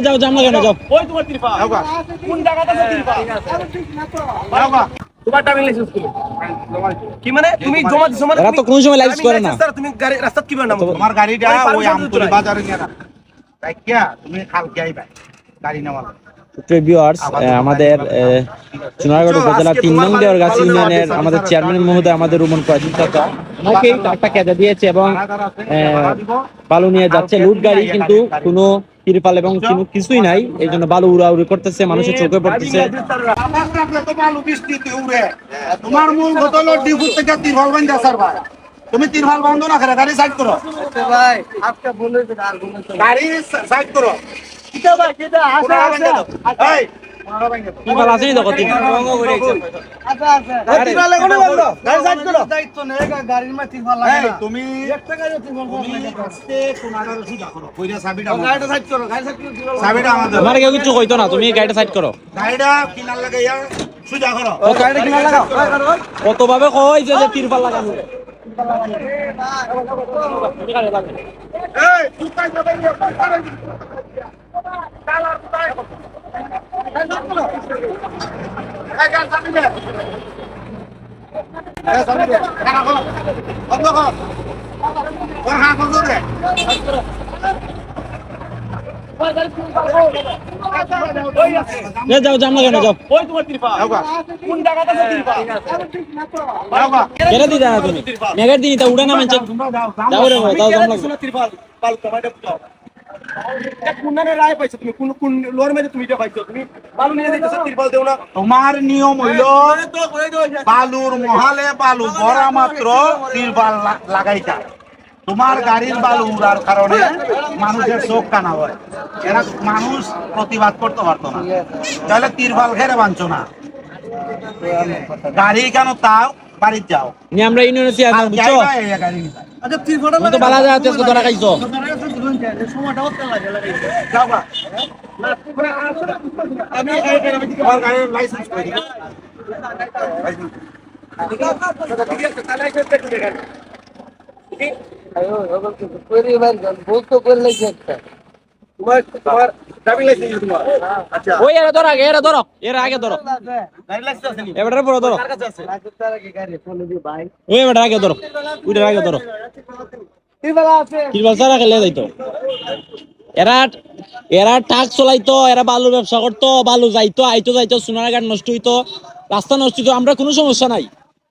যাও জাম লাগানো যাও? ওই তোমার তিরপা। কোন তিরপা? তোমার লাইসেন্স কি কি মানে? তুমি জমা দিছো মানে এরা তো তুমি- কোনো সময় driving করে না। তুমি গাড়ি রাস্তাত কীভাবে নামো তোমার গাড়িটা ওই আমতুলি। বাজারে নিয়ে রাখ রাখিয়া তুমি কালকে আইবা। গাড়ি প্রিয় ভিউয়ার্স আমাদের চুনারগড় উপজেলা তিন নং দেওয়ারগাছ ইউনিয়নের আমাদের চেয়ারম্যান মহোদয় আমাদের রুমন একটা কেজা দিয়েছে এবং আহ, বালু নিয়ে যাচ্ছে লুট গাড়ি কিন্তু কোনো তিরপাল এবং কোনো কিছুই নাই এই জন্য বালু উড়াউড়ি করতেছে মানুষের চোখে পড়তেছে। তোমার মূল থেকে বান্ধা তুমি বন্ধ না গাড়ি সাইড করো। ভাই আজকে বলে গাড়ি সাইড করো। লাগে আমার। কেউ কিছু কইতো না তুমি গাড়িটা সাইড করো। গাড়িটা কিনার লাগাইয়া সুজা করো। গাড়িটা কিনা লাগাও কত ভাবে কই যে যে তিরপাল লাগানো এই, তুই কাই যাবে না, কাই যাবে না। কালার কোথায়? এই, সাইড করো। এই, গাড়ি চাবি দে। এই, চাবি দে। খাড়া কর। বন্ধ কর। ওর হাত বন্ধ দে। এ যাও জাম লাগানো যাও? ওই তোমার তিরপা। কোন জায়গাতে আছে তিরপা? যাও দি জানা তুমি। মেঘের দিন তা উড়ে না মেনছে যাও, রে ভাই তাও জাম লাগবে তিরপাল পাল তোমারে তোমার নিয়ম হইল বালুর মহালে বালু ভরা মাত্র তিরপাল লাগাইতা তোমার গাড়ির বালু উড়ার কারণে মানুষের চোখ কানা হয়। এরা মানুষ প্রতিবাদ করতে পারতো না। তাহলে তিরপাল ঘেরে বাঁধছো না। গাড়ি কেন তাও বাড়িতে যাও। নি আমরা ইউনিয়নে বুঝছ? তো বালা যা ধরা খাইছো সময়টা হতে লাগে যাও। আমি গাড়ি ভাই লাগছে একটা। তোমার তোমার ড্রাইভিং লাইসেন্স তোমার? আচ্ছা। ওই এরা ধরো আগে এরা ধরো। এরা আগে ধরো। গাড়ি লাইসেন্স আছে নি? এবারে পুরো ধরো। কার কাছে আছে? তারা কি গাড়ি ফোন দিয়ে ভাই ওই এবারে আগে ধরো। ওইটার আগে ধরো। তিরপাল আছে। তিরপাল সারা খেলে যাইতো। এরা এরা ট্রাক চলাইতো এরা বালুর ব্যবসা করতো বালু যাইতো আইতো যাইতো সোনার ঘাট নষ্ট হইতো রাস্তা নষ্ট হইতো আমরা কোনো সমস্যা নাই।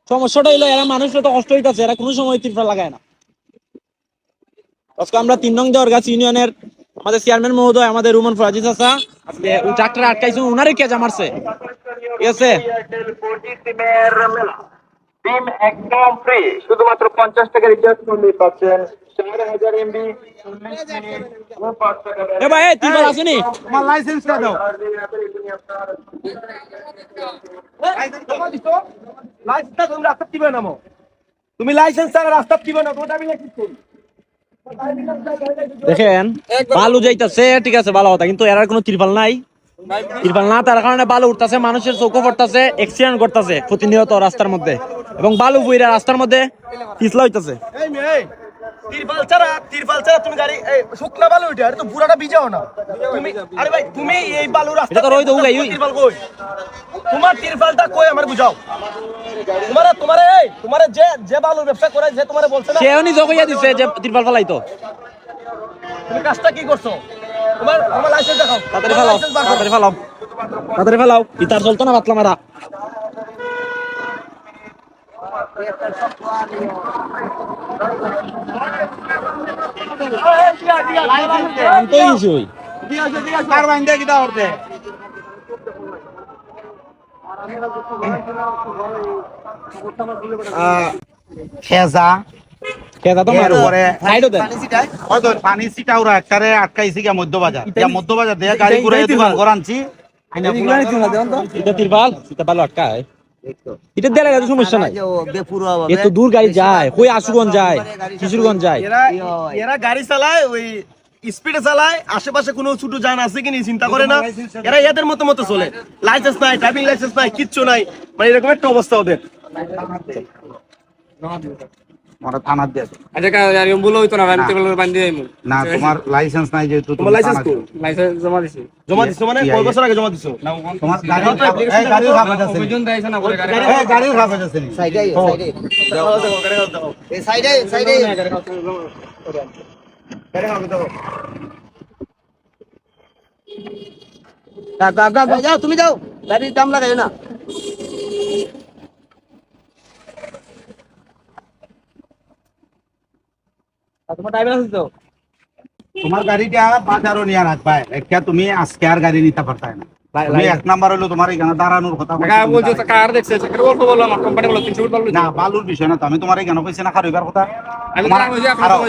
সমস্যাটা হইল এরা মানুষের তো কষ্ট হইতাছে এরা কোনো সময় তিরপাল লাগায় না। আজকে আমরা তিন নং দেওয়ার গাছ ইউনিয়নের আমাদের চেয়ারম্যান মহোদয় আমাদের রুমন ফরাজিজ আছে আজকে ট্রাক্টর আটকাইছে উনারই কেজা মারছে ঠিক আছে? একদম ফ্রি শুধুমাত্র পঞ্চাশ টাকা রিচার্জ করলে পাচ্ছেন। চার হাজার এমবি চল্লিশ মিনিট ও পাঁচ টাকা এ ভাই এই আসেনি? তোমার লাইসেন্সটা দাও। লাইসেন্স তুমি রাস্তা কীভাবে নামো। তুমি লাইসেন্স ছাড়া রাস্তা কীভাবে নামো তোমার ড্রাইভিং লাইসেন্স দেখেন বালু যাইতাছে ঠিক আছে ভালো কথা কিন্তু এর কোনো তিরপাল নাই। তিরপাল না তার কারণে বালু উঠতেছে মানুষের চোখও পড়তেছে এক্সিডেন্ট করতেছে প্রতিনিয়ত রাস্তার মধ্যে। এবং বালু বইরা রাস্তার মধ্যে পিছলা হইতাছে। তিরপাল ছাড়া তিরপাল ছাড়া তুমি গাড়ি শুকনা বালু উঠে আরে তো বুড়াটা ভিজাও না। তুমি আরে ভাই তুমি এই বালু রাস্তা এটা তো রই দৌ গাই। তিরপাল কই? তোমার তিরপালটা কই আমার বুঝাও। তোমার তোমার এই তোমার যে যে বালুর ব্যবসা করে যে তোমারে বলছে না সেও নিজে কইয়া দিছে যে তিরপাল ফেলাইতো। তুমি কাজটা কি করছ? তোমার আমার লাইসেন্স দেখাও। তাড়াতাড়ি ফেলাও। তাড়াতাড়ি ফেলাও। তাড়াতাড়ি ফেলাও ইতার চলতো না পাতলা মারা। আনতো ইসি খেজা। পানি একটারে আটকাইছি গিয়া মধ্যবাজার। ইয়া মধ্যবাজার দিয়ে গাড়ি ঘুরে দোকান করানছি এটা তিরপাল এটা ভালো আটকায়। এটা দেড় এত সমস্যা নাই। বেপুরা দূর গাড়ি যায়, কই আশুগঞ্জ যায়, কিশোরগঞ্জ যায়। এরা এরা গাড়ি চালায়, ওই স্পিডে চালায়, আশেপাশে কোনো ছোট যান আছে কিনি চিন্তা করে না। এরা এদের মতো মতো চলে। লাইসেন্স নাই ড্রাইভিং লাইসেন্স নাই, কিচ্ছু নাই। মানে এরকম একটা অবস্থা ওদের। ওরা থানার দিয়ে আছে। আচ্ছা গাড়ি বলো হইতো না আমি বান্ধি না তোমার লাইসেন্স নাই যেহেতু তুমি তোমার লাইসেন্স তো লাইসেন্স জমা দিছি। জমা দিছো মানে? কি কয় বছর আগে জমা দিছো? তোমার গাড়ির এই গাড়ির কাগজ আছে। নি? অভিযোগ না বলে গাড়ি এই গাড়ির কাগজ আছে নি? সাইডে ও, সাইডে। এই সাইডে সাইডে যাও তুমি যাও। গাড়ির দাম লাগাই না। তোমার ড্রাইভার আছে তো? তোমার গাড়িটা বাজারও নিয়ে রাখবা একটা তুমি আজকে আর গাড়ি নিতে পারতাই না। এক নাম্বার হলো তোমার এখানে দাঁড়ানোর কথা বলছো কার দেখছে? অল্প বললাম কোম্পানি বলল তিনশো বলল না বালুর বিষয় না তো আমি তোমার এখানে কইছি না কথা। খারাপ-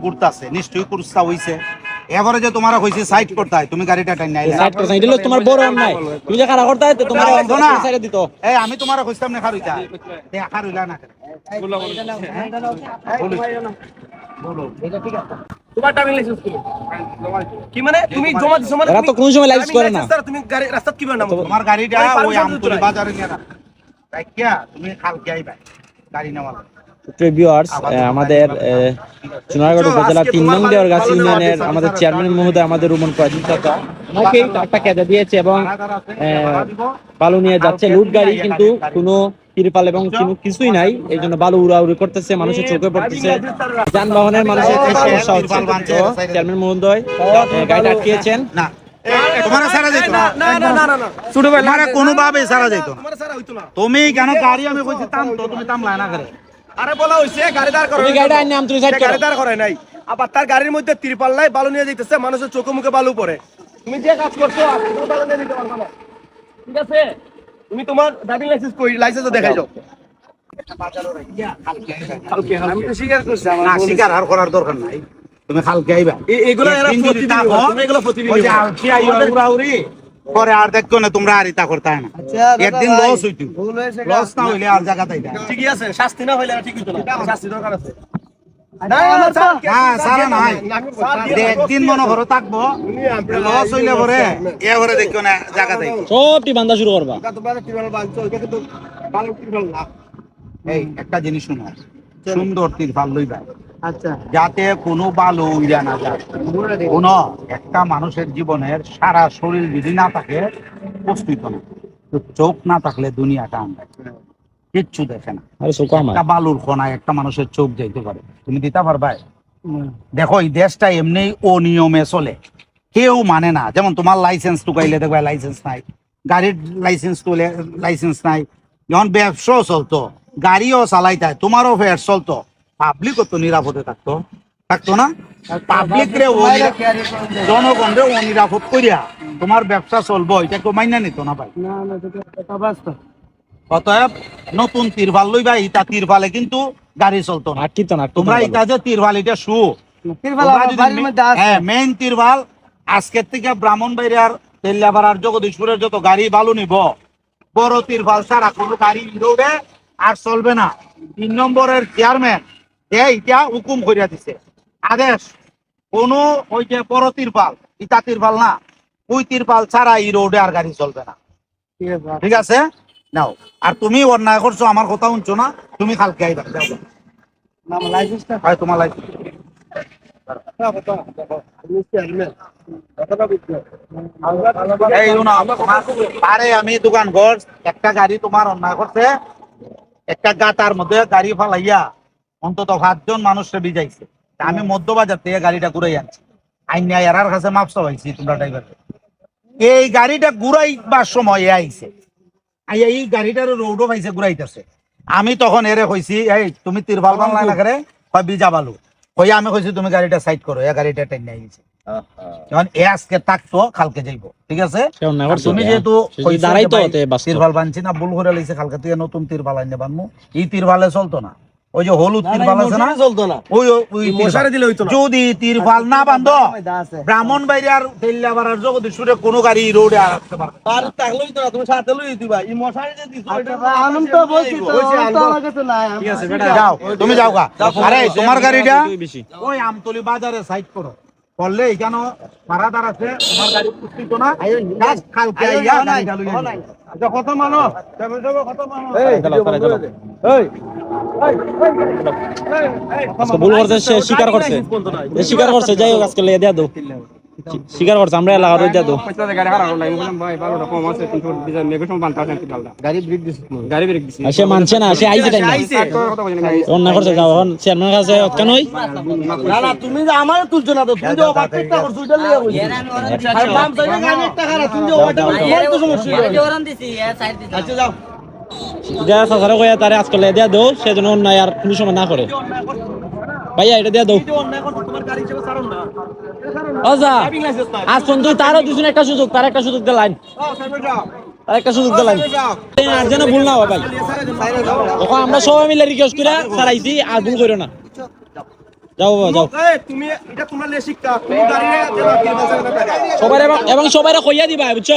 ঘুরতাছে নিশ্চয়ই কুরস্তা হইছে। এবারে যে তোমার হইছে সাইড করতে হয় তুমি গাড়িটা টাইন নাই সাইড করছ এটা তোমার বড় অন্যায়। তুমি যে খারাপ করতে হয় তো তোমার অন্ধ না। সাইডে দিত। এই আমি তোমার কইতাম না খারুইতা তে খারুইলা না বললাম বলো তোমার ড্রাইভিং লাইসেন্স কি? কি মানে? তুমি জমা দিছো মানে এরা তো তুমি- কোন সময় লাইসেন্স driving করে না। license ছাড়া তুমি গাড়ি রাস্তাত কীভাবে নামো তোমার গাড়িটা ওই আমতলি। বাজারে নিয়ে রাখ রাখিয়া তুমি কালকে আইবা গাড়ি নেওয়া ভিউয়ার্স আমাদের চুনারগড় উপজেলা তিন নং দেওয়ারগাছি ইউনিয়নের আমাদের চেয়ারম্যান মহোদয় আমাদের রুমন কয়েকদিন ওনাকে কেঁদা দিয়েছে এবং আহ, বালু নিয়ে যাচ্ছে। লুট গাড়ি কিন্তু কোনো তিরপাল এবং কোনো কিছুই নাই। এই জন্য বালু উড়াউড়ি করতেছে মানুষের চোখে পড়তেছে। যানবাহনের মানুষের সমস্যা হচ্ছে চেয়ারম্যান মহোদয় গাড়িটা আটকিয়েছেন। না। তোমার সারা যাইতো না না না না না না ছোট ভাই কোনোভাবে সারা যাইতো না। তোমার ছাড়া হইতো না। তুমি কেন গাড়ি আমি কইছি তাম তো তুমি তাম না করে আরে বলা হইছে গাড়ি দাঁড় করানো তুমি গাড়িটা আইনে আমতলি সাইড সে করো। গাড়ি দাঁড় করায় নাই। আবার তার গাড়ির মধ্যে তিরপাল নাই বালু নিয়ে যাইতেছে মানুষের চোখে মুখে বালু পড়ে। তুমি যে কাজ করছ বালু নিয়ে দিতে পারবে না। ঠিক আছে? তুমি তোমার ড্রাইভিং লাইসেন্স কই লাইসেন্স দেখাই যাও। আমি তো স্বীকার করছি না শিকার আর করার দরকার নাই। তুমি কালকে আইবা। এগুলো এরা ওই যে উড়াউড়ি, পরে আর দেখতো না তোমরা আর ইতা করতে না। একদিন লস হইতো। লস না হইলে আর জায়গা তাইতা ঠিকই আছে শাস্তি না হইলে এরা ঠিক হইতো না। শাস্তি দরকার আছে। না, না, স্যার, না সারা নাই স্যার, যে একদিন মনে করো থাকব। লস হইলে পরে এ পরে দেখো না জায়গা তাই সবটি বান্ধা শুরু করবা। এই একটা জিনিস শুনো। সুন্দর তিরপাল লইবা। আচ্ছা যাতে কোনো বালু উড়া না যায়। কোন একটা মানুষের জীবনের সারা শরীর যদি না থাকে পুষ্টিত না। তো চোখ না থাকলে দুনিয়াটা আমরা কিচ্ছু দেখে না। একটা বালুর কোনায় একটা মানুষের চোখ যাইতে পারে। তুমি দিতে পারবা? দেখো এই দেশটা এমনি অনিয়মে চলে। কেউ মানে না। যেমন তোমার লাইসেন্স টুকাইলে দেখবা লাইসেন্স নাই। গাড়ির লাইসেন্স তুলে লাইসেন্স নাই। যখন ব্যবসাও চলতো গাড়িও চালাইতে তোমারও ফেয়ার চলতো। পাবলিকও তো নিরাপদে থাকতো। থাকতো না? পাবলিক রে জনগণ রে অনিরাপদ করিয়া তোমার ব্যবসা চলবো এটা কেউ মাইনা নিত না ভাই। অতএব নতুন তিরপাল লইবা ইটা তিরপালে কিন্তু গাড়ি চলতো না। আটকিত না তোমরা। এটা যে তিরপাল এটা শু। হ্যাঁ মেইন তিরপাল আজকের থেকে ব্রাহ্মণবাড়িয়ার তেলিয়াপাড়ার জগদীশপুরের যত গাড়ি বালু নিব বড় তিরপাল ছাড়া কোনো গাড়ি দৌড়ে আর চলবে না। তিন নম্বরের চেয়ারম্যান এইটা হুকুম করিয়া দিছে। আদেশ কোনো ওই যে বড় তিরপাল ইটা তিরপাল না ওই তিরপাল ছাড়া এই রোডে আর গাড়ি চলবে না। ঠিক আছে? নাও। আর তুমি অন্যায় করছ আমার কথা শুনছো না তুমি কালকে আইবা যাও। হয় তোমার লাইসেন্স এই শুনো, তোমার- আরে আমি দোকান ঘর একটা গাড়ি তোমার অন্যায় করছে একটা গাতার মধ্যে গাড়ি ফালাইয়া অন্তত পাঁচজন মানুষকে বিজাইছে আমি মধ্যবাজার থেকে গাড়িটা ঘুরাই আনছি। আইন এরার কাছে মাপসা হয়েছি তোমরা ড্রাইভার এই গাড়িটা ঘুরাইবার সময় আইছে। আইয়া এই গাড়িটার রোডও পাইছে ঘুরাইতেছে। আমি তখন এরে কইছি এই তুমি তিরপাল বাংলা না করে হয় বিজা বালু? কই আমি কইছি তুমি গাড়িটা সাইড করো এ গাড়িটা টেনে আইছে। যখন এ আজকে থাকতো কালকে যাইবো ঠিক আছে? তুমি। যেহেতু দাঁড়াইতো। তিরপাল বানছি না ভুল করে লইছে কালকে তুই নতুন তিরপাল আইনে বানমু। এই তিরপালে চলতো না। ওই যে হলুদ তিরপাল আছে না? চলতো না। ওই ওই- মশারে দিলে হইতো না। যদি তিরপাল না বান্ধ ব্রাহ্মণ বাইরে আর তেল্লাবাড়ার জগদীশ্বরে কোনো গাড়ি রোডে আর আসতে পারবে আর তাহলেই তো না তুমি সাথে লই দিবা। এই মশারে যে দিছো এটা আনন্দ তো বলছি তো। আমার কাছে নাই ঠিক আছে বেটা। যাও তুমি যাও গা। আরে তোমার গাড়িটা বেশি। ওই আমতলি বাজারে সাইড করো। করলে এখানে পারাদার আছে আমার গাড়ি পুষ্টিত না কালকে আইয়া গাড়িটা লইয়া আচ্ছা কত মানো কত মানো এই, দাঁড়াও, দাঁড়াও, দাঁড়াও। এই ভুল করছে সে স্বীকার করছে। স্বীকার করছে যাই হোক আজকে দিয়া দেয়া দো স্বীকার করছে আমরা দিছি ব্রেক দিছি। আর সে মানছে না সে আইছে টাইম করছে যাও এখন চেয়ারম্যানের কাছে কেন ওই না না তুমি যে আমার তুলছো না তো তুমি যে ওভারটেকটা করছ ওইটা লিয়ে বলছি আর দাম চাইলে গাড়ি একটা খারাপ তুমি যে ওভারটেক করছ তোমার তো সমস্যা আচ্ছা যাও। যা সাসারে কইয়া তারে আজকে লেগে দেয়া দো সেজন্য অন্যায় আর কোনো সময় না করে। ভাইয়া এটা দেয়া দো যে অন্যায় করছ তোমার গাড়ি হিসেবে ছাড়ুন না। আচ্ছা আজ পর্যন্ত তারও দিছেন একটা সুযোগ তার একটা সুযোগ যাও। তার একটা সুযোগ যাও। আর যেন ভুল না হয় ভাই। তখন আমরা সবাই মিলে রিকোয়েস্ট করে চালাইছি আর ভুল করো না। যাও বাবা যাও। তুমি এটা তোমার লে এবং সবাই কইয়া দিবা বুঝছ?